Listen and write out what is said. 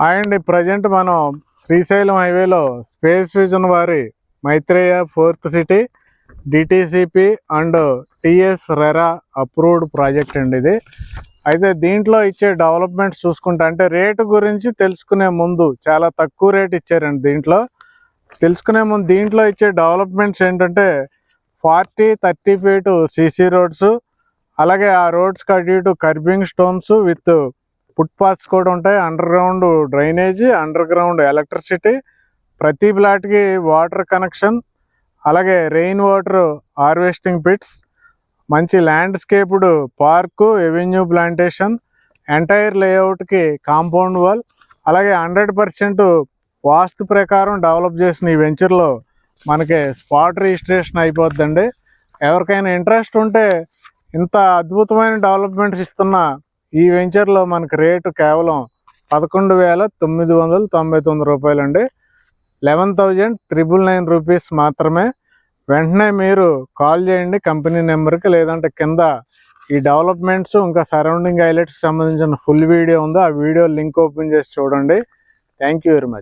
Hi అండి present మనం శ్రీశైలం హైవేలో స్పేస్ విజన్ వారి Maitreya fourth city DTCP and TS RERA approved project అండి ఇది. అయితే దీంట్లో ఇచ్చే డెవలప్మెంట్స్ చూసుకుంటా అంటే రేటు గురించి తెలుసుకునే ముందు చాలా తక్కువ రేట్ ఇచ్చారండి దీంట్లో. తెలుసుకునే ముందు దీంట్లో ఇచ్చే డెవలప్మెంట్స్ ఏంటంటే forty thirty feet CC roads అలాగే ఆ రోడ్స్ అటు ఇటు curbing stones with footpaths కూడా ఉంటాయి. Underground drainage underground electricity. ప్రతి ప్లాట్కి వాటర్ కనెక్షన్ అలాగే రెయిన్ వాటర్ హార్వెస్టింగ్ పిట్స్ మంచి landscaped park avenue plantation entire లేఅవుట్కి compound wall అలాగే హండ్రెడ్ పర్సెంట్ వాస్తు ప్రకారం డెవలప్ చేసిన ఈ వెంచర్లో మనకి స్పాట్ రిజిస్ట్రేషన్ అయిపోద్దండి. ఎవరికైనా ఇంట్రెస్ట్ ఉంటే ఇంత అద్భుతమైన డెవలప్మెంట్స్ ఇస్తున్న ఈ వెంచర్లో మనకు రేటు కేవలం పదకొండు వేల తొమ్మిది వందల తొంభై తొమ్మిది రూపాయలు అండి eleven thousand triple nine rupees మాత్రమే. వెంటనే మీరు కాల్ చేయండి కంపెనీ నెంబర్కి లేదంటే కింద ఈ డెవలప్మెంట్స్ ఇంకా సరౌండింగ్ హైలైట్స్కి సంబంధించిన ఫుల్ వీడియో ఉందో ఆ వీడియో లింక్ ఓపెన్ చేసి చూడండి. Thank you very much.